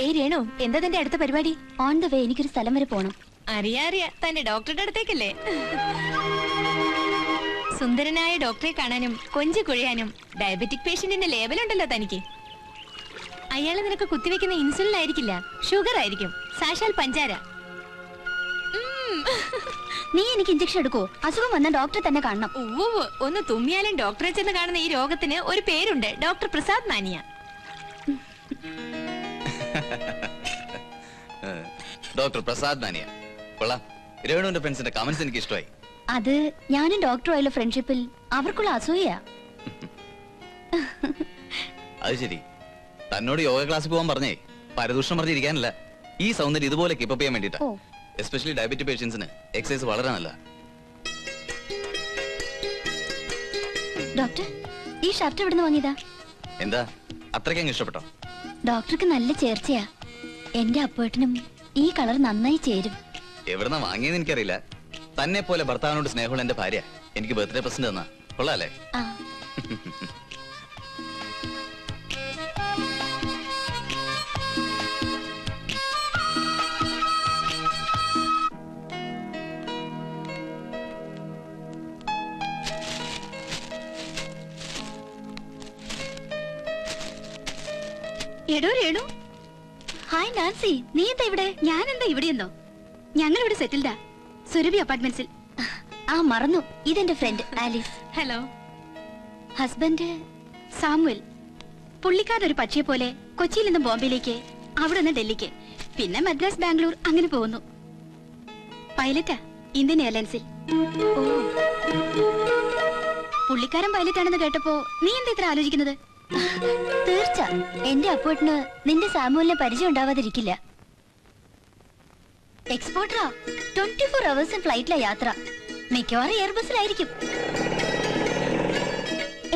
ഏ രേണു എന്താ തന്റെ അടുത്ത പരിപാടി? ഓൺ ദ വേ എനിക്കൊരു സ്ഥലം വരെ പോണം. അറിയാ അറിയാ. തന്റെ ഡോക്ടറുടെ അടുത്തേക്കല്ലേ? സുന്ദരനായ ഡോക്ടറെ കാണാനും കൊഞ്ചു കുഴയാനും ഡയബറ്റിക് പേഷ്യന്റിന്റെ ലേബലുണ്ടല്ലോ തനിക്ക്. അയാൾ നിനക്ക് കുത്തിവെക്കുന്ന ഇൻസുലിൻ ആയിരിക്കില്ല ഷുഗർ ആയിരിക്കും. സാക്ഷാൽ പഞ്ചാര. നീ എനിക്ക് ഇഞ്ചക്ഷൻ എടുക്കോ അസുഖം വന്ന ഡോക്ടറെ തന്നെ കാണണം. ഉവ്വ്. ഒന്ന് തുമ്മിയാലും ഡോക്ടറെ ചെന്ന് കാണുന്ന ഈ രോഗത്തിന് ഒരു പേരുണ്ട്. Doctor Prasad mania. Doctor Prasad നാനിയ. കൊള്ളാം. രേണുവിന്റെ ഫ്രണ്ട്സിന്റെ കമന്റ്സ് എനിക്ക് ഇഷ്ടമായി. അത് ഞാനും ഡോക്ടറുമായുള്ള ഫ്രണ്ട്ഷിപ്പിൽ അവർക്കുള്ള അസൂയ അത് ശരി. തന്നോട് യോഗ ക്ലാസ്സിൽ പോകാൻ പറഞ്ഞേ. പരദൂഷണം പറഞ്ഞിരിക്കാനല്ല. ഈ സൗന്ദര്യം ഇതുപോലെ കീപ്പപ്പ് ചെയ്യാൻ വേണ്ടിട്ടാ എസ്പെഷ്യലി ഡയബറ്റിക് പേഷ്യൻസിന് എക്സസൈസ് വളരെ നല്ല ഡോക്ടർ ഈ ഷർട്ട് എവിടുന്ന് വാങ്ങിയതാ? എന്താ? അത്രയ്ക്കങ്ങ് ഇഷ്ടപ്പെട്ടോ? ഡോക്ടർക്ക് നല്ല ചേർച്ചയാ. എന്റെ അപ്പേട്ടനും ഈ കളർ നന്നായി ചേരും. എവിടുന്ന വാങ്ങിയെന്ന് എനിക്കറിയില്ല. തന്നെ പോലെ ഭർത്താവിനോട് സ്നേഹമുള്ള എന്റെ ഭാര്യ. എനിക്ക് ബർത്ത്ഡേ പ്രസന്റ് തന്നാ. കൊള്ളാലേ ആ. എടോ രേണു. ഹായ് നാൻസി നീ എന്താ ഇവിടെ? ഞാൻ എന്താ ഇവിടെയെന്നോ? ഞങ്ങൾ ഇവിടെ സെറ്റിൽഡാ. സുരഭി അപ്പാർട്ട്മെന്റ്സിൽ. ആ മറന്നു. ഇതെന്റെ friend Alice. Hello. Husband? Samuel. പുള്ളിക്കാരൻ ഒരു പക്ഷിയെ പോലെ കൊച്ചിയിൽ നിന്ന് ബോംബെയിലേക്ക് അവിടെ നിന്ന് ഡൽഹിക്ക് പിന്നെ മദ്രാസ് ബാംഗ്ലൂർ അങ്ങനെ പോകുന്നു. പൈലറ്റാ ഇന്ത്യൻ എയർലൈൻസിൽ. പുള്ളിക്കാരൻ പൈലറ്റ് ആണെന്ന് കേട്ടപ്പോ നീ എന്താ ഇത്ര ആലോചിക്കുന്നത്? തീർച്ച. എന്റെ അപ്പോട്ടിന് നിന്റെ സാമൂലിനെ പരിചയം ഉണ്ടാവാതിരിക്കില്ല. എക്സ്പോർട്ടറാ ട്വന്റി ഫോർ അവേഴ്സ് ഫ്ലൈറ്റിലെ യാത്ര. മിക്കവാറും എയർബസിലായിരിക്കും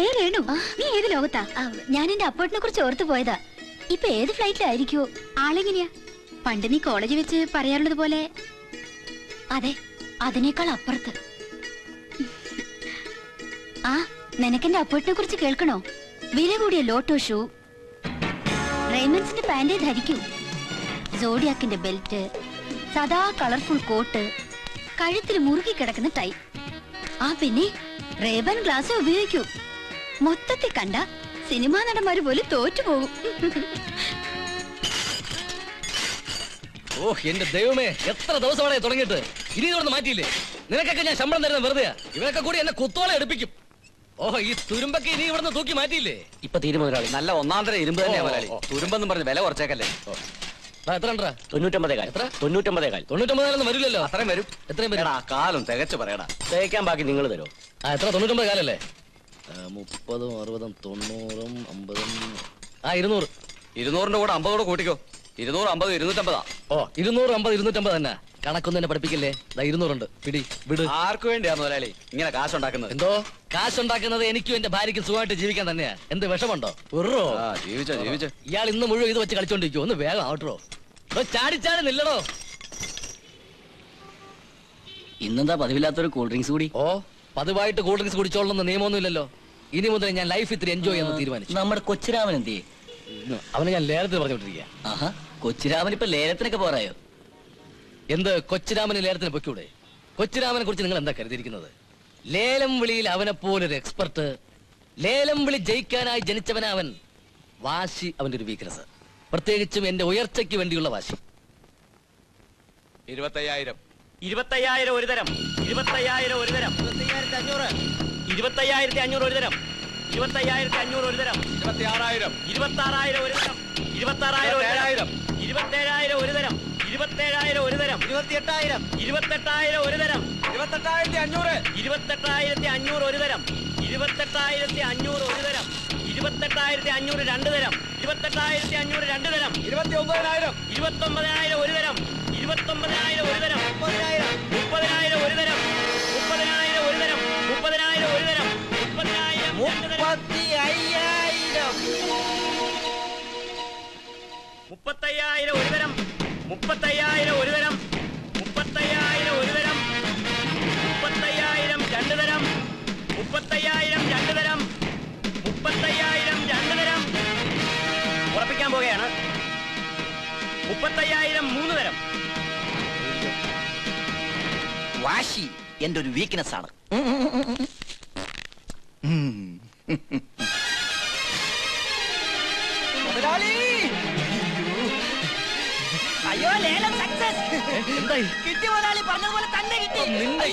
ഏ രേണു നീ ഏത് ലോകത്താ? ഞാൻ എന്റെ അപ്പോട്ടിനെ കുറിച്ച് ഓർത്തു പോയതാ. ഇപ്പൊ ഏത് ഫ്ലൈറ്റിലായിരിക്കുമോ ആളെങ്ങനെയാ? പണ്ട് നീ കോളേജ് വെച്ച് പറയാറുള്ളത് പോലെ. അതെ അതിനേക്കാൾ അപ്പുറത്ത്. ആ നിനക്കെന്റെ അപ്പോട്ടിനെ കുറിച്ച് കേൾക്കണോ? വില കൂടിയ ലോട്ടോ ഷൂ. റെയ്മൻസിന്റെ പാന്റേ ധരിക്കൂ. ജോഡിയാക്കിന്റെ ബെൽറ്റ് സദാ കളർഫുൾ കോട്ട് കഴുത്തിൽ മുറുകി കിടക്കുന്ന ടൈ ആ പിന്നെ റേബൻ ഗ്ലാസ് ഉപയോഗിക്കൂ. മൊത്തത്തിൽ കണ്ട സിനിമാ നടന്മാര് പോലും തോറ്റുപോകും ഓ എന്റെ ദൈവമേ എത്ര ദിവസമാണ് തുടങ്ങിയിട്ട്? ഇനി തുടർന്ന് മാറ്റിയില്ലേ? നിനക്കൊക്കെ ഞാൻ ശമ്പളം തരുന്ന വെറുതെയാ. ഇവരൊക്കെ കൂടി എന്നെ കുത്തോളെ എടുപ്പിക്കും. ഓഹോ ഈ തുരുമ്പൊക്കെ ഇനി ഇവിടുന്ന് തൂക്കി മാറ്റിയില്ലേ? ഇപ്പൊ തീരുമാനം നല്ല ഒന്നാന്തര ഇരുമ്പ് തന്നെയാ മലയാളി ഓ, ഓ. തുരുമ്പെന്നും പറഞ്ഞ് വില കുറച്ചേക്കല്ലേ? ആ, എത്ര ഉണ്ടാ തൊണ്ണൂറ്റൊമ്പതേ കാൽ എത്ര? തൊണ്ണൂറ്റൊമ്പതേ കാൽ തൊണ്ണൂറ്റൊമ്പതിനൊന്നും വരില്ലല്ലോ? അത്രയും വരും. എത്രയും വരും? എടാ കാലം തികച്ചു പറയടാ. തേക്കാൻ ബാക്കി നിങ്ങൾ തരോ ആ എത്ര? തൊണ്ണൂറ്റൊമ്പത് കാലല്ലേ ആ, മുപ്പതും അറുപതും തൊണ്ണൂറും അമ്പതും ആ ഇരുന്നൂറ്. ഇരുന്നൂറിന്റെ കൂടെ അമ്പതോടെ കൂട്ടിക്കോ. ഇരുന്നൂറ് അമ്പത് ഇരുന്നൂറ്റമ്പതാ? ഓ ഇരുന്നൂറ് അമ്പത് ഇരുന്നൂറ്റമ്പത് തന്നെ. കണക്കൊന്നും എന്നെ പഠിപ്പിക്കില്ലേ? ദാ ഇരുന്നൂറുണ്ട്. പിടി വിട്. ആർക്കു വേണ്ടിയാ മുതലാളി ഇങ്ങനെ കാശുണ്ടാക്കുന്നത്? എന്തോ? കാശുണ്ടാക്കുന്നത് എനിക്കും എന്റെ ഭാര്യയ്ക്ക് സുഖമായിട്ട് ജീവിക്കാൻ തന്നെയാ. എന്ത് വിഷമുണ്ടോ ഉറോ ആ ജീവിച്ചോ ജീവിച്ചോ. ഇയാൾ ഇന്ന് മുഴുവൻ ഇത് വെച്ച് കളിച്ചോണ്ടിരിക്കും ഒന്ന് വേഗം ആവട്ടോ ചാടി ചാടി നില്ലടോ. ഇന്നെന്താ പതിവില്ലാത്തൊരു കൂൾ ഡ്രിങ്ക്സ് കൂടി? ഓ പതിവായിട്ട് കൂൾ ഡ്രിങ്ക്സ് കുടിച്ചോളണമെന്ന് നിയമമൊന്നുമില്ലല്ലോ. ഇനി മുതൽ ഞാൻ ലൈഫ് ഇത്തിരി എൻജോയ് ചെയ്യാൻ തീരുമാനിച്ചു. നമ്മുടെ കൊച്ചിരാമൻ എന്തിയെ? അവനെ ഞാൻ ലേലത്തിൽ പറഞ്ഞോണ്ടിരിക്കുക ആഹാ കൊച്ചിരാമൻ ഇപ്പൊ ലേലത്തിനൊക്കെ പോറായോ? എന്ത് കൊച്ചിരാമന് ലേലത്തിന് പൊയ്ക്കൂടെ? കൊച്ചിരാമനെ കുറിച്ച് നിങ്ങൾ എന്താ കരുതിയിരിക്കുന്നത്? ലേലം വിളിയിൽ അവനെ പോലൊരു എക്സ്പെർട്ട് ലേലം വിളി ജയിക്കാനായി ജനിച്ചവനാ അവൻ വാശി അവന്റെ ഒരു വീക്ക്നെസ് പ്രത്യേകിച്ചും എന്റെ ഉയർച്ചയ്ക്ക് വേണ്ടിയുള്ള വാശി. ഇരുപത്തയ്യായിരം. ഇരുപത്തയ്യായിരം ഒരു തരം ഇരുപത്തയ്യായിരം ഒരു തരം ഇരുപത്തയ്യായിരത്തി അഞ്ഞൂറ് ഒരു തരം ഇരുപത്തയ്യായിരത്തി അഞ്ഞൂറ് ഒരു തരം ഇരുപത്തി ആറായിരം ഇരുപത്താറായിരം ഒരു തരം ഇരുപത്താറായിരം ഒരു തരം ഇരുപത്തേഴായിരം ഒരു തരം ഇരുപത്തേഴായിരം ഒരു തരം ഇരുപത്തിയെട്ടായിരം ഇരുപത്തെട്ടായിരം ഒരു തരം ഇരുപത്തെട്ടായിരത്തി അഞ്ഞൂറ് ഇരുപത്തെട്ടായിരത്തി അഞ്ഞൂറ് ഒരു തരം ഇരുപത്തെട്ടായിരത്തി അഞ്ഞൂറ് ഒരു തരം ഇരുപത്തെട്ടായിരത്തി അഞ്ഞൂറ് രണ്ട് തരം ഇരുപത്തെട്ടായിരത്തി അഞ്ഞൂറ് രണ്ട് തരം ഇരുപത്തി ഒമ്പതിനായിരം ഇരുപത്തൊമ്പതിനായിരം ഒരു തരം ഇരുപത്തൊമ്പതിനായിരം ഒരു തരം മുപ്പതിനായിരം മുപ്പത്തയ്യായിരം ഒരു തരം. മുപ്പത്തയ്യായിരം ഒരു തരം. മുപ്പത്തയ്യായിരം ഒരു തരം. മുപ്പത്തയ്യായിരം രണ്ട് തരം. മുപ്പത്തയ്യായിരം രണ്ട് തരം. മുപ്പത്തയ്യായിരം രണ്ട് തരം. ഉറപ്പിക്കാൻ പോകുകയാണ് മുപ്പത്തയ്യായിരം മൂന്ന് തരം. വാശി എന്റെ ഒരു വീക്ക്നെസ് ആണ്. മുതലാളി! അയ്യോ ലേലം സക്സസ് എന്തായി? കിട്ടി മുതലാളി പറഞ്ഞതുപോലെ തന്നെ കിട്ടി. നിന്നെ.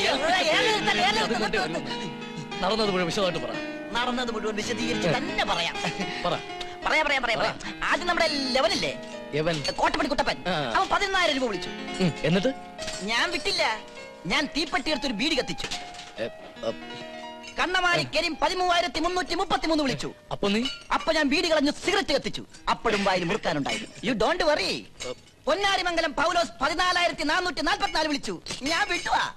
നടന്നത് മുഴുവൻ വിശദമായിട്ട് പറ. നടന്നത് മുഴുവൻ വിശദീകരിച്ച് തന്നെ പറയാം. പറ. പറയാ പറയാ പറയാ പറയാം. ആദ്യം നമ്മുടെ ലെവനല്ലേ? കോട്ടപ്പടി കുട്ടപ്പൻ. അവൻ പതിനായിരം രൂപ വിളിച്ചു. എന്നിട്ട്? ഞാൻ വിട്ടില്ല. ഞാൻ തീപ്പെട്ടി എടുത്തൊരു ബീഡി കത്തിച്ചു. കണ്ണമാരി കരീം പതിമൂവായിരത്തി മുന്നൂറ്റി മുപ്പത്തി മൂന്ന് വിളിച്ചു. അപ്പൊ നീ? അപ്പൊ ഞാൻ ബീഡി കളഞ്ഞ് സിഗരറ്റ് കത്തിച്ചു. അപ്പോഴും വായിൽ മുറുക്കാനുണ്ടായിരുന്നു you don't worry Ponnarimangalam Paulose പതിനാലായിരത്തി നാനൂറ്റി നാൽപ്പത്തിനാല് വിളിച്ചു ഞാൻ വിട്ടുവാ.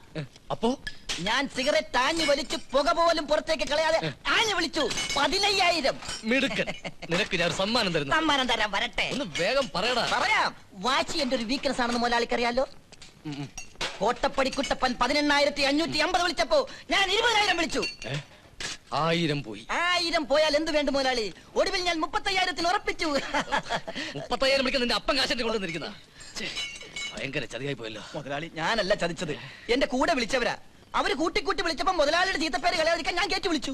അപ്പോ? ഞാൻ സിഗരറ്റ് ആഞ്ഞു വലിച്ചു പുക പോലും പുറത്തേക്ക് കളയാതെ ആഞ്ഞു വിളിച്ചു. പതിനയ്യായിരം. മിടുക്കൻ. നിനക്ക് ഞാൻ ഒരു സമ്മാനം തരുന്നു. സമ്മാനം തരാൻ വരട്ടെ. ഒന്ന് വേഗം പറയടാ. പറയാം. വാശി എന്റെ ഒരു വീക്ക്നെസ് ആണെന്ന് മുതലാളിക്ക് അറിയാലോ കോട്ടപ്പടി കുട്ടപ്പൻ പതിനെണ്ണായിരത്തി അഞ്ഞൂറ്റി അമ്പത് വിളിച്ചപ്പോ ഞാൻ ഇരുപതിനായിരം വിളിച്ചു. ആയിരം പോയി. ആയിരം പോയാൽ എന്ത് വേണ്ടു മുതലാളി ഒടുവിൽ ഞാൻ മുപ്പത്തയ്യായിരത്തിന് ഉറപ്പിച്ചു. മുപ്പത്തയ്യായിരം മണിക്ക് നിന്റെ അപ്പം കാശന്റെ കൊണ്ടുവന്നിരിക്കുന്ന? ഭയങ്കര ചതിയായി പോയല്ലോ. മുതലാളി ഞാനല്ല ചതിച്ചത്. എന്റെ കൂടെ വിളിച്ചവരാ. അവർ കൂട്ടിക്കൂട്ടി വിളിച്ചപ്പോ മുതലാളിയുടെ ചീത്തപ്പേര് കളയാതിരിക്കാൻ ഞാൻ കേട്ടു വിളിച്ചു.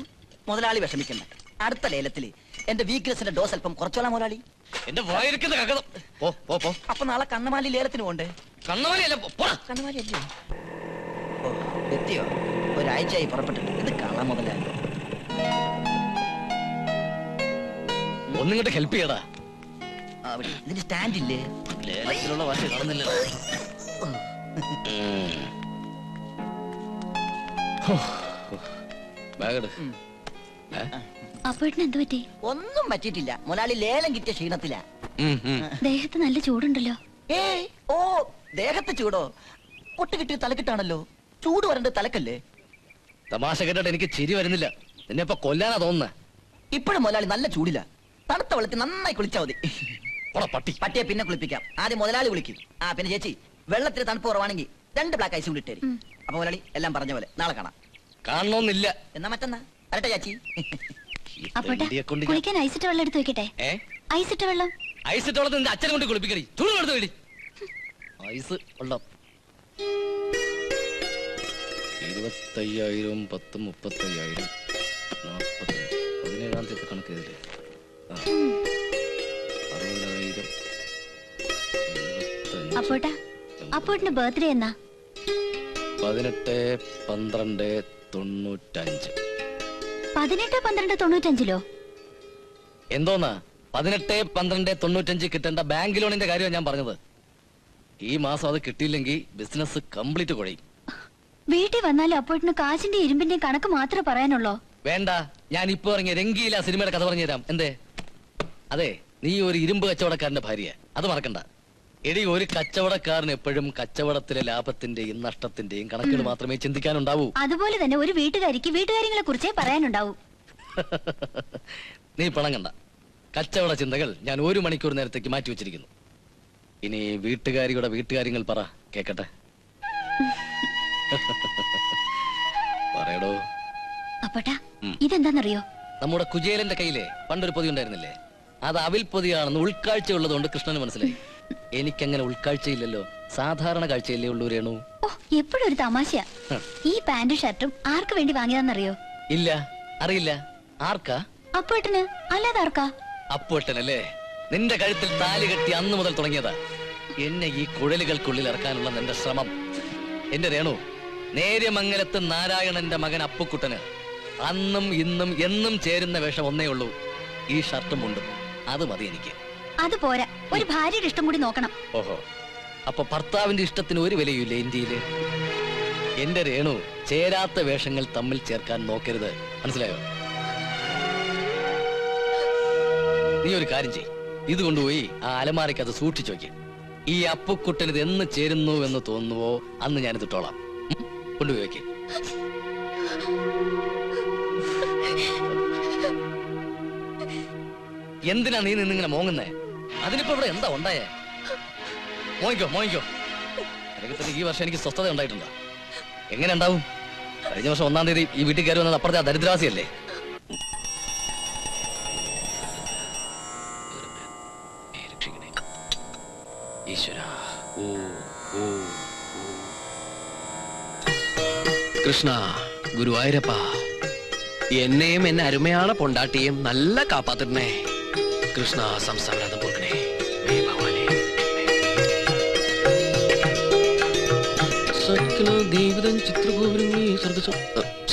മുതലാളി വിഷമിക്കണ്ട. അടുത്ത ലേലത്തിൽ എന്റെ വീക്ക്നെസിന്റെ ഡോസ് അല്പം കുറച്ചോളാം മുതലാളി എന്റെ വായിരിക്കുന്ന കകതം പോ പോ പോ. അപ്പൊ നാളെ കണ്ണമാലി ലേലത്തിന് പോണ്ടേ? കണ്ണമാലി അല്ലേ എത്തിയോ? ഒരാഴ്ചയായി പുറപ്പെട്ടിട്ട്. ഇത് കാണാൻ മുതലാളി. ഒന്നിങ്ങോട്ട് ഹെൽപ്പ് ചെയ്യടാ. ഇതിന്റെ ഇതിന് സ്റ്റാൻഡ് ഇല്ലേ? ലേലത്തിലുള്ള വാശി കാണുന്നില്ല. ഒന്നും പറ്റിയിട്ടില്ല. മുലാളി ലേലം കിട്ടിയ ക്ഷീണത്തില. ദേഹത്ത് നല്ല ചൂടുണ്ടല്ലോ. ഏ ഓ ദേഹത്ത് ചൂടോ? പൊട്ട് കിട്ടിയ തലക്കിട്ടാണല്ലോ. ചൂട് വരണ്ട തലക്കല്ലേ? തമാശ കേട്ടോ എനിക്ക് ചിരി വരുന്നില്ല. നിന്നെ ഇപ്പൊ കൊല്ലാനാ തോന്നുന്നത് ഇപ്പോഴും മുതലാളി നല്ല ചൂടില്ല തണുത്ത വെള്ളത്തിൽ നന്നായി കുളിച്ചാൽ മതി. പട്ടി. പട്ടിയെ പിന്നെ കുളിപ്പിക്കാം. ആദ്യം മുതലാളി കുളിക്കും. ആ പിന്നെ ചേച്ചി വെള്ളത്തിൽ തണുപ്പ് കുറവാണെങ്കിൽ രണ്ട് ബ്ലാക്ക് ഐസ് കൂടി ഇട്ടേരി. അപ്പൊ മുതലാളി എല്ലാം പറഞ്ഞ പോലെ. നാളെ കാണാം. കാണണമെന്നില്ല എന്നാ മറ്റന്നാ? വരട്ടെ ചാച്ചി. കുളിക്കാൻ ഐസിട്ട വെള്ളം എടുത്ത് വെക്കട്ടെ? ഐസിട്ട വെള്ളം. ഐസ് വെള്ളത്തിൽ നിന്റെ അച്ഛനെ കൊണ്ട് കുളിപ്പിക്കടി. ചൂട് എടുത്ത് വേടി ഐസ് വെള്ളം. ഇരുപത്തയ്യായിരം പത്ത് മുപ്പത്തയ്യായിരം. നാൽപ്പത്തി പതിനേഴാം തീയതി കണക്ക്. അറുപതിനായിരം ഇരുപത്തഞ്ച്, അപ്പോട്ടാ ബർത്ത്ഡേ എന്നാ? പതിനെട്ട് പന്ത്രണ്ട് തൊണ്ണൂറ്റഞ്ച്. പതിനെട്ട് പന്ത്രണ്ട് തൊണ്ണൂറ്റഞ്ചിലോ? എന്തോന്നാ? പതിനെട്ട് പന്ത്രണ്ട് തൊണ്ണൂറ്റഞ്ച് കിട്ടേണ്ട ബാങ്ക് ലോണിന്റെ കാര്യമാണ് ഞാൻ പറഞ്ഞത്. ഈ മാസം അത് കിട്ടിയില്ലെങ്കിൽ ബിസിനസ് കംപ്ലീറ്റ് കുഴയും. വീട്ടിൽ വന്നാലും അപ്പോട്ടിന് കാശിന്റെ ഇരുമ്പിന്റെ കണക്ക് മാത്രമേ പറയാനുള്ളോ? വേണ്ട ഞാൻ ഇപ്പൊ ഇറങ്ങിയ രംഗീല സിനിമയുടെ കഥ പറഞ്ഞു തരാം എന്തേ? അതെ നീ ഒരു ഇരുമ്പ് കച്ചവടക്കാരന്റെ ഭാര്യ അത് മറക്കണ്ട. എടി ഒരു കച്ചവടക്കാരൻ എപ്പോഴും കച്ചവടത്തിലെ ലാഭത്തിന്റെയും നഷ്ടത്തിന്റെയും കണക്കുകൾ മാത്രമേ ചിന്തിക്കാനുണ്ടാവൂ. അതുപോലെ തന്നെ ഒരു വീട്ടുകാരിക്ക് വീട്ടുകാര്യങ്ങളെ കുറിച്ചേ പറയാനുണ്ടാവൂ. നീ പണം കണ്ട കച്ചവട ചിന്തകൾ ഞാൻ ഒരു മണിക്കൂർ നേരത്തേക്ക് മാറ്റി വെച്ചിരിക്കുന്നു. ഇനി വീട്ടുകാരിയുടെ വീട്ടുകാര്യങ്ങൾ പറ കേക്കട്ടെ? പറയടോ. അപ്പോട്ടാ ഉം. ഇതെന്താന്നറിയോ? നമ്മുടെ കുചേലന്റെ കയ്യിലെ പണ്ടൊരു പൊതി ഉണ്ടായിരുന്നില്ലേ? അത് അവിൽ പൊതിയാണെന്ന് ഉൾക്കാഴ്ച ഉള്ളതുകൊണ്ട് കൃഷ്ണന് മനസ്സിലായി. എനിക്കങ്ങനെ ഉൾക്കാഴ്ചയില്ലല്ലോ. സാധാരണ കാഴ്ചയില്ലേ ഉള്ളൂ രേണു. ഓ എപ്പോഴും ഒരു തമാശയാ ഈ പാന്റും ഷർട്ടും ആർക്ക് വേണ്ടി വാങ്ങിയതെന്നറിയോ? ഇല്ല അറിയില്ല. ആർക്കാ? അപ്പോട്ടന് അല്ലാതെ ആർക്കാ? അപ്പുവട്ടനല്ലേ നിന്റെ കഴുത്തിൽ താലി കെട്ടി അന്ന് മുതൽ തുടങ്ങിയതാ. എന്നെ ഈ കുഴലുകൾക്കുള്ളിൽ ഇറക്കാനുള്ള നിന്റെ ശ്രമം. എന്റെ രേണു നേര്യമംഗലത്ത് നാരായണന്റെ മകൻ അപ്പുക്കുട്ടന് അന്നും ഇന്നും എന്നും ചേരുന്ന വേഷം ഒന്നേ ഉള്ളൂ. ഈ ഷർട്ടും ഉണ്ടും അത് മതി എനിക്ക്. അത് പോരാ. ഒരു ഭാര്യയുടെ ഇഷ്ടം കൂടി നോക്കണം. ഓഹോ. അപ്പൊ ഭർത്താവിന്റെ ഇഷ്ടത്തിന് ഒരു വിലയുമില്ല ഇന്ത്യയിൽ? എന്റെ രേണു ചേരാത്ത വേഷങ്ങൾ തമ്മിൽ ചേർക്കാൻ നോക്കരുത്. മനസ്സിലായോ? നീ ഒരു കാര്യം ചെയ് ഇത് കൊണ്ടുപോയി ആ അലമാരയ്ക്ക് അത് സൂക്ഷിച്ചു നോക്കി ഈ അപ്പുക്കുട്ടനിത് ഇത് എന്ന് ചേരുന്നു എന്ന് തോന്നുവോ അന്ന് ഞാനിത് ഇട്ടോളാം. ഉം? കൊണ്ടുപോയി വെക്ക്. എന്തിനാ നീ നിന്നിങ്ങനെ മോങ്ങുന്നേ? അതിനിപ്പോ ഇവിടെ എന്താ ഉണ്ടായേ? മോയിക്കോ മോയിക്കോ അല്ലെങ്കിൽ ഈ വർഷം എനിക്ക് സ്വസ്ഥത ഉണ്ടായിട്ടുണ്ടോ? എങ്ങനെ ഉണ്ടാവും? കഴിഞ്ഞ വർഷം ഒന്നാം തീയതി ഈ വീട്ടിൽ കയറി വന്നത് അപ്പുറത്തെ ദരിദ്രാസിയല്ലേ ഈശ്വര. ഓ ഓ. കൃഷ്ണ ഗുരുവായൂരപ്പ. എന്നെയും എന്നെ അരുമയാണ് പൊണ്ടാട്ടിയും നല്ല കാപ്പാത്തിടണേ കൃഷ്ണ സംസാരം പൊറുക്കണേ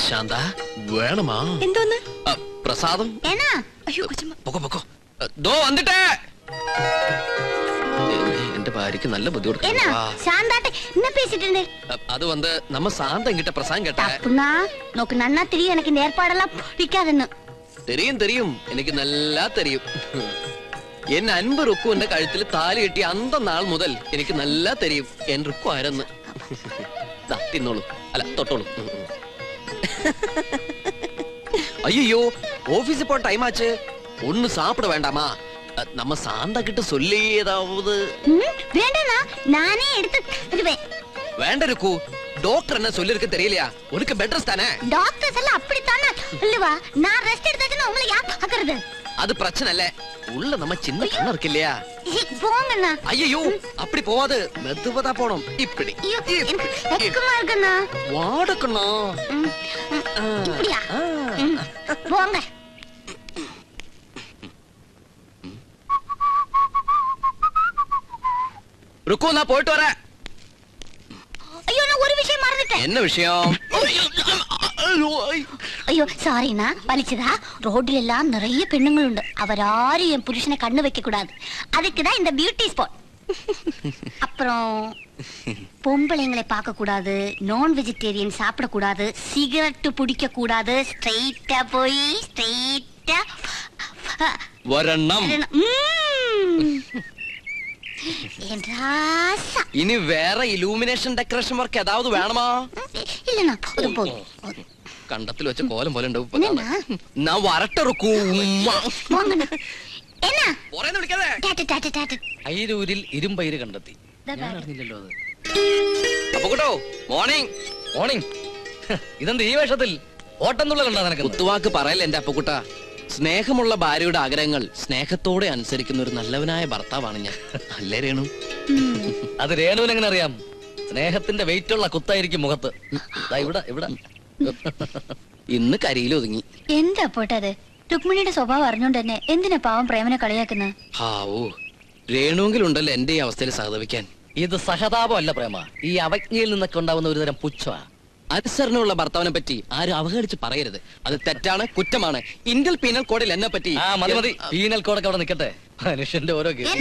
ശാന്ത ദോ എന്റെ ഭാര്യക്ക് നല്ല ബുദ്ധിമുട്ട് അത് വന്ന് നമ്മ സാന്തം കിട്ട പ്രസാദം കേട്ടാ. നോക്ക് നന്നാ തിരികെ എനിക്ക് നേർപ്പാടെല്ലാം പിടിക്കാതെന്ന് തെരയും തെരയും. എനിക്ക് നല്ല തെരയും. എന്നെ അൻപ് റുക്കുവിന്റെ കഴുത്തിൽ താലി കെട്ടി അന്ത നാൾ മുതൽ എനിക്ക് നല്ല തെരയും. എൻ റുക്കു ആരെന്ന്? തിന്നോളൂ. അല്ല തൊട്ടോളൂ. അയ്യോ ഓഫീസിൽ പോ ടൈം ആച്ച്. ഒന്ന് സാപ്പിട വേണ്ടാമാ. നമ്മ സാന്ത കിട്ട് സൊല്ലിയതാവത് വേണ്ട ருக்கு டாக்டர் என்ன சொல்லிருக்கு தெரியலையா உனக்கு பெட்ரஸ் தானே டாக்டர்ஸ் எல்லாம் அப்படித்தானே இல்லவா நான் ரெஸ்ட் எடுத்தாச்சுன்னா உங்களை யார் பாக்குறது அது பிரச்சனை இல்ல. உள்ள நம்ம சின்ன கண்ணு இருக்கு இல்லையா? போங்கண்ணா. ஐயோ அப்படி போவாது. மெதுவதா போனோம் இப்படி. வெக்கமா இருக்குண்ணா. ம், இப்படியா? போங்க. ருக்கு நான் போயிட்டு வரேன். ஐயோ நான் ஒரு விஷயம் மறந்துட்டேன். என்ன விஷயம்? ஐயோ சாரிண்ணா வலிச்சதா ரோட்ல எல்லாம் நிறைய பெண்ணுங்கள் உண்டு அவராரும் என் புருஷனை கண்ணு வைக்க கூடாது அதுக்கு தான் இந்த பியூட்டி ஸ்பாட் அப்புறம் பொம்பளைங்களை பார்க்க கூடாது நான் வெஜிடேரியன் சாப்பிட கூடாது சிகரெட் பிடிக்க கூடாது ஸ்ட்ரைட்டா போய் ஸ்ட்ரைட்டா வரணம் என் ராசா ഇനി വേറെ ഇലൂമിനേഷൻ ഡെക്കറേഷൻ വർക്ക് ഏതാവത് വേണമാ இல்லைண்ணா அது போதும் കണ്ടത്തിൽ വെച്ച കോലം പോലെ ഉണ്ട്. ഞാൻ അയിരൂരിൽ ഇരുമ്പയിര് കണ്ടെത്തി. അറിഞ്ഞില്ലല്ലോ അത്. അപ്പൊ കൂട്ടോ മോർണിംഗ്. മോർണിംഗ്. ഇതെന്ത് ഈ വേഷത്തിൽ? ഓട്ടംതുള്ള കണ്ടാ പറയല്ല എന്റെ അപ്പക്കുട്ട? സ്നേഹമുള്ള ഭാര്യയുടെ ആഗ്രഹങ്ങൾ സ്നേഹത്തോടെ അനുസരിക്കുന്ന ഒരു നല്ലവനായ ഭർത്താവാണ് ഞാൻ. അല്ലേ രേണു? അത് രേണുവിനെങ്ങനെ അറിയാം? സ്നേഹത്തിന്റെ വെയിറ്റുള്ള കുത്തായിരിക്കും മുഖത്ത്. ഇവിടെ ഇവിടെ. ഇന്ന് കരിയിൽ ഒതുങ്ങി. എന്താ പോട്ടത്? രുക്മിണിയുടെ സ്വഭാവം അറിഞ്ഞോണ്ട് തന്നെ എന്തിനാ പാവം പ്രേമനെ കളിയാക്കുന്നത് ഹാവൂ രേണുവെങ്കിലുണ്ടല്ലോ എന്റെ ഈ അവസ്ഥയിൽ സഹതപിക്കാൻ. ഇത് സഹതാപമല്ല പ്രേമ. ഈ അവജ്ഞയിൽ നിന്നൊക്കെ ഉണ്ടാവുന്ന ഒരുതരം പുച്ഛമാ. അനുസരണമുള്ള ഭർത്താവിനെ പറ്റി ആരും അവഹേളിച്ച് പറയരുത്. അത് തെറ്റാണ് കുറ്റമാണ്. ഇന്ത്യൻ പീനൽ കോഡിൽ എന്നെ പറ്റി ആ മതി മതി. പീനൽ കോഡൊക്കെ അവിടെ നിക്കട്ടെ. മനുഷ്യന്റെ ഓരോ ഗതി.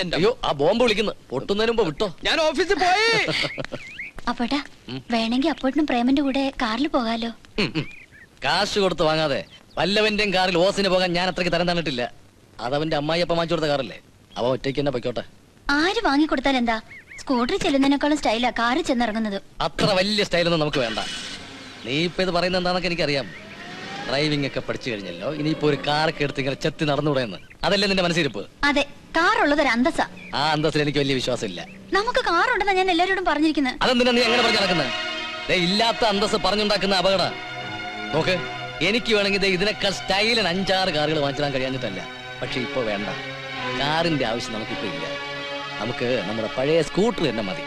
എന്റെ അയ്യോ ആ ബോംബ് വിളിക്കുന്നു. പൊട്ടുന്നതിന് മുമ്പ് വിട്ടോ. ഞാൻ ഓഫീസിൽ പോയി. അപ്പോട്ടാ വേണമെങ്കിൽ അപ്പോട്ടിനും പ്രേമന്റെ കൂടെ കാറിൽ പോകാലോ. കാശ് കൊടുത്ത് വാങ്ങാതെ വല്ലവന്റെയും കാറിൽ ഓസിന് പോകാൻ ഞാൻ അത്രയ്ക്ക് തരം തന്നിട്ടില്ല. അതവന്റെ അമ്മായിയപ്പ വാങ്ങിച്ചു കൊടുത്ത കാറല്ലേ? അവ ഒറ്റയ്ക്ക് തന്നെ പൊയ്ക്കോട്ടെ. ആര് വാങ്ങിക്കൊടുത്താൽ എന്താ? സ്കൂട്ടറിൽ ചെല്ലുന്നതിനേക്കാളും സ്റ്റൈലാ കാറിൽ ചെന്നിറങ്ങുന്നത്. അത്ര വലിയ സ്റ്റൈലൊന്നും നമുക്ക് വേണ്ട. നീ ഇപ്പൊ ഇത് പറയുന്ന എന്താണെന്നൊക്കെ എനിക്കറിയാം. ഡ്രൈവിംഗ് ഒക്കെ പഠിച്ചു കഴിഞ്ഞല്ലോ. ഇനിയിപ്പോ ഒരു കാറൊക്കെ എടുത്ത് ഇങ്ങനെ ചെത്തി നടന്നുകൂടെ അതല്ലേ നിന്റെ മനസ്സിരിപ്പ്? അതെ കാറുള്ളത് ഒരു അന്തസ്സാ. ആ അന്തസ്സിൽ എനിക്ക് വലിയ വിശ്വാസമില്ല. നമുക്ക് കാറുണ്ടെന്നാ ഞാൻ എല്ലാരോടും പറഞ്ഞിരിക്കുന്നത് അതെന്തിനാ നീ എങ്ങനെ പറഞ്ഞു നടക്കുന്നത് ഇല്ലാത്ത അന്തസ് പറഞ്ഞുണ്ടാക്കുന്ന അപകട. നോക്ക് എനിക്ക് വേണമെങ്കിൽ ദേ ഇതിനേക്കാൾ സ്റ്റൈലിന് അഞ്ചാറ് കാറുകൾ വാങ്ങിച്ചിടാൻ കഴിയാഞ്ഞിട്ടല്ല. പക്ഷെ ഇപ്പൊ വേണ്ട. കാറിന്റെ ആവശ്യം നമുക്കിപ്പോ ഇല്ല. നമുക്ക് നമ്മുടെ പഴയ സ്കൂട്ടർ തന്നെ മതി.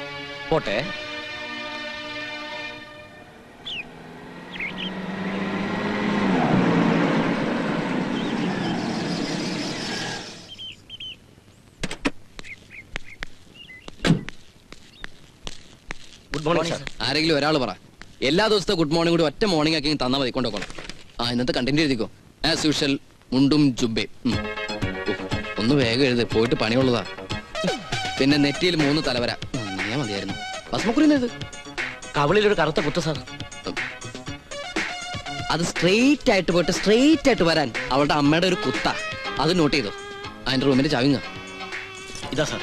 പോട്ടെ? മോർണിംഗ് സാർ ആരെങ്കിലും ഒരാൾ പറ. എല്ലാ ദിവസത്തെ ഗുഡ് മോർണിംഗ് കൂടി ഒറ്റ മോർണിംഗ് ആക്കി തന്നാൽ മതി കൊണ്ടുപോകണം ആ ഇന്നത്തെ കണ്ടന്റ് എഴുതിക്കോ. ആസ് യൂഷ്വൽ മുണ്ടും ജുബേ. ഒന്ന് വേഗം എഴുതി പോയിട്ട് പണിയുള്ളതാ. പിന്നെ നെറ്റിയിൽ മൂന്ന് തലവര. ഞാൻ മതിയായിരുന്നു. ഭസ്മക്കുറി ഇത് കവളിലൊരു കറുത്ത കുത്ത സാർ അത് സ്ട്രെയിറ്റ് ആയിട്ട് പോയിട്ട് സ്ട്രെയിറ്റ് ആയിട്ട് വരാൻ അവളുടെ അമ്മയുടെ ഒരു കുത്ത. അത് നോട്ട് ചെയ്തോ. അതിന്റെ റൂമിന്റെ ചവിങ്ങ ഇതാ സാർ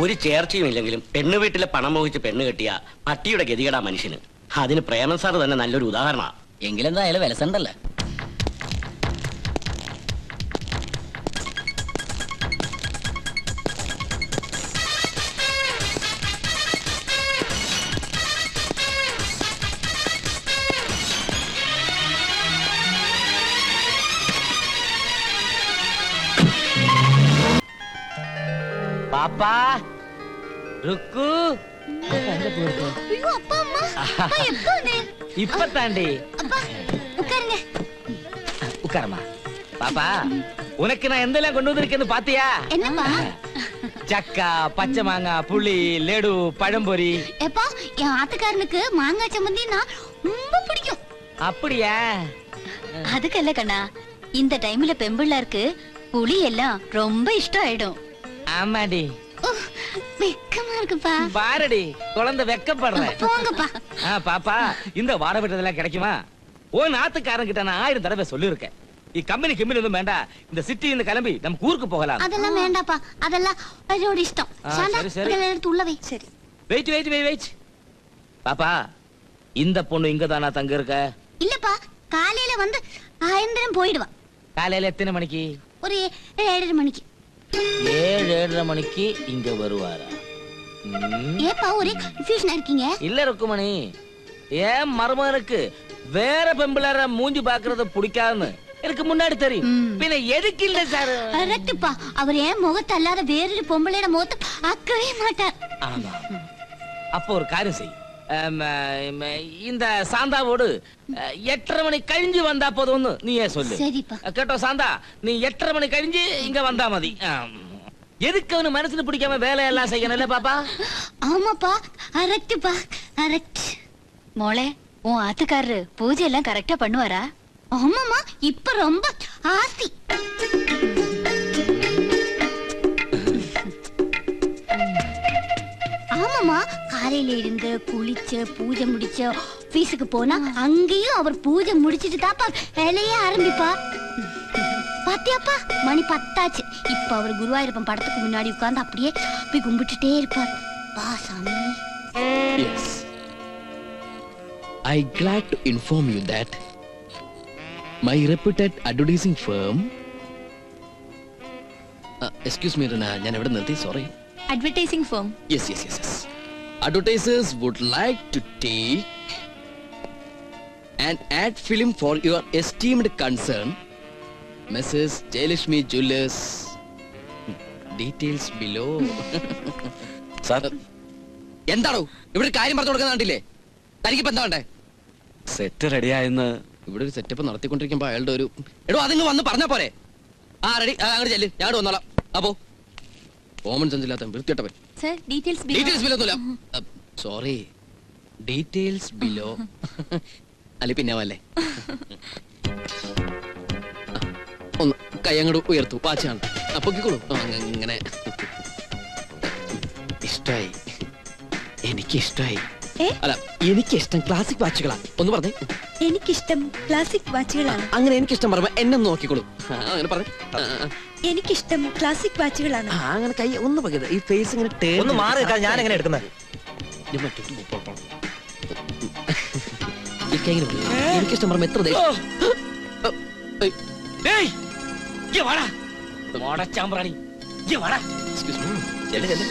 ഒരു ചേർച്ചയും ഇല്ലെങ്കിലും പെണ്ണു വീട്ടിലെ പണം മോഹിച്ച് പെണ്ണ് കെട്ടിയ പട്ടിയുടെ ഗതികേടാ മനുഷ്യന്. അതിന് പ്രേമൻ സാർ തന്നെ നല്ലൊരു ഉദാഹരണമാണ് എങ്കിലെന്താ അയാൾ വിലസണ്ടല്ലേ? ஐயோ அப்பா அம்மா. அப்பா எப்போ வந்தே இப்ப தாண்டி அப்பா உட்காருங்க. உட்காரமா பாப்பா உனக்கு நான் எந்தெல்லாம் கொண்டு வந்திருக்கேன்னு பாத்தியா? என்னப்பா சக்கா பச்சை மாங்காய் புளி லெடு பழம்பொரி. எப்பா என் ஆத்துக்காரனுக்கு மாங்காய் சம்மந்தினா ரொம்ப பிடிக்கும். அப்படியா? அதுக்கல்ல கண்ணா இந்த டைம்ல பெம்பிள்ளாருக்கு புளி எல்லாம் ரொம்ப இஷ்டம் ஆயிடும். ஆமாடி. வெக்கமா இருக்குப்பா. பாரடி குழந்தை வெக்கப்படுறேன். போங்கப்பா. பாப்பா இந்த வார விட்டதெல்லாம் கிடைக்குமா? ஓ நாத்துக்காரன் கிட்ட நான் ஆயிரம் தடவை சொல்லியிருக்கேன். இ கம்பெனி கிம்பெனி ஒன்றும் வேண்டாம் இந்த சிட்டி இருந்து கிளம்பி நம்ம ஊருக்கு போகலாம். அதெல்லாம் வேண்டாப்பா. அதெல்லாம் அவரோட இஷ்டம். சரி, சரி. எடுத்து உள்ள வை. சரி. வெயிட் வெயிட் வெயிட் வெயிட் பாப்பா இந்த பொண்ணு இங்க தானா தங்க இருக்க இல்லப்பா காலையில வந்து சாயந்தரம் போயிடுவா. காலையில எத்தனை மணிக்கு? ஒரு ஏழரை மணிக்கு. ஏழு ஏழரை மணிக்கு இங்க வருவாரா. ஏப்பா ஒரே கன்ஃபியூஷனா இருக்கீங்க? இல்ல ருக்குமணி. ஏன் மருமகனுக்கு வேற பெம்பிளார மூஞ்சி பாக்குறது பிடிக்காதுன்னு. எனக்கு முன்னாடி தெரியும். பின்ன எதுக்கு இல்ல சார்? கரெக்ட்ப்பா அவர் ஏன் முகத்தை அல்லாத வேறொரு பொம்பளையோட முகத்தை பார்க்கவே மாட்டார். ஆமா. அப்போ ஒரு காரியம் செய். ஆம், ஆம், இந்த சாந்தாவோடு எட்டரை மணி கழிஞ்சு வந்தா போதும்னு நீ ஏன் சொல்லு. சரிப்பா. கேட்டோ சாந்தா நீ எட்டரை மணி கழிஞ்சு இங்க வந்தா மதி. எதுக்கு அவனு மனசுல பிடிக்காம வேலையெல்லாம் செய்யணும் இல்ல பாப்பா? ஆமாப்பா கரெக்ட்ப்பா கரெக்ட் மோளே உன் ஆத்துக்காரரு பூஜை எல்லாம் கரெக்டா பண்ணுவாரா? ஆமாமா இப்ப ரொம்ப ஆசி. ஆமாமா காலையில இருந்து குளிச்சு பூஜை முடிச்சு ஆபீஸுக்கு போனா அங்கேயும் அவர் பூஜை முடிச்சிட்டு தாப்பா வேலையே ஆரம்பிப்பா பாத்தியாப்பா மணி பத்தாச்சு இப்ப அவர் குருவாயூரப்பன் படத்துக்கு முன்னாடி உட்கார்ந்து அப்படியே போய் கும்பிட்டுட்டே இருப்பார் வா சாமி Yes. I glad to inform you that my reputed advertising firm uh, excuse me Rana, ഞാൻ എവിടെ നിർത്തി sorry advertising form yes yes yes yes advertisers would like to take an ad film for your esteemed concern. Mrs jayalashmi jewelers details below. Sir എന്താണോ? ഇവിടെ ഒരു കാര്യം പറഞ്ഞു കൊടുക്കുന്ന കണ്ടില്ലേ? തനിക്കിപ്പോ എന്താ വേണ്ടേ? സെറ്റ് റെഡിയായെന്ന് ഇവിടെ ഒരു സെറ്റപ്പ് നടത്തിക്കൊണ്ടിരിക്കുമ്പോ അയാളുടെ ഒരു എടോ അതിങ്ങ് വന്ന് പറഞ്ഞ പോരെ. ആ റെഡി അങ്ങോട്ട് ചെല്ല്. ഞാൻ വന്നോളാം. അപ്പോ കോമൺ സെൻസ് ഇല്ലാത്ത വൃത്തിയിട്ടവൻ സർ ഡീറ്റെയിൽസ് ഡീറ്റെയിൽസ് ബിലോ ഒന്നുമില്ല സോറി ഡീറ്റെയിൽസ് ബിലോ അല്ലെ പിന്നെ വല്ലേ? ഒന്ന് കൈ അങ്ങോട്ട് ഉയർത്തു. വാച്ചാണ് അപ്പൊക്കിക്കോളൂ അങ്ങനെ ഇഷ്ടായി. എനിക്ക് ഇഷ്ടായി? അല്ല എനിക്ക് ഇഷ്ടം ക്ലാസിക് വാച്ചുകളാണ് ഒന്ന് പറഞ്ഞേ. എനിക്കിഷ്ടം ക്ലാസിക് വാച്ചുകളാണ് അങ്ങനെ എനിക്കിഷ്ടം പറയുമ്പോ എന്നെ നോക്കിക്കോളൂ. അങ്ങനെ പറഞ്ഞു. എനിക്കിഷ്ടം ക്ലാസിക് വാച്ചുകളാണ് അങ്ങനെ കൈ ഒന്ന് പകരുത്. ഈ ഫേസ് ഇങ്ങനെ ഒന്ന് മാറി ഞാൻ എങ്ങനെ എടുക്കുന്നത് എനിക്കിഷ്ടം പറഞ്ഞു എത്ര ദേഷ്യം. വാടാ. മോടച്ചാമ്പ്രാണി വാടാ. ചെല്ലു ചെല്ലു.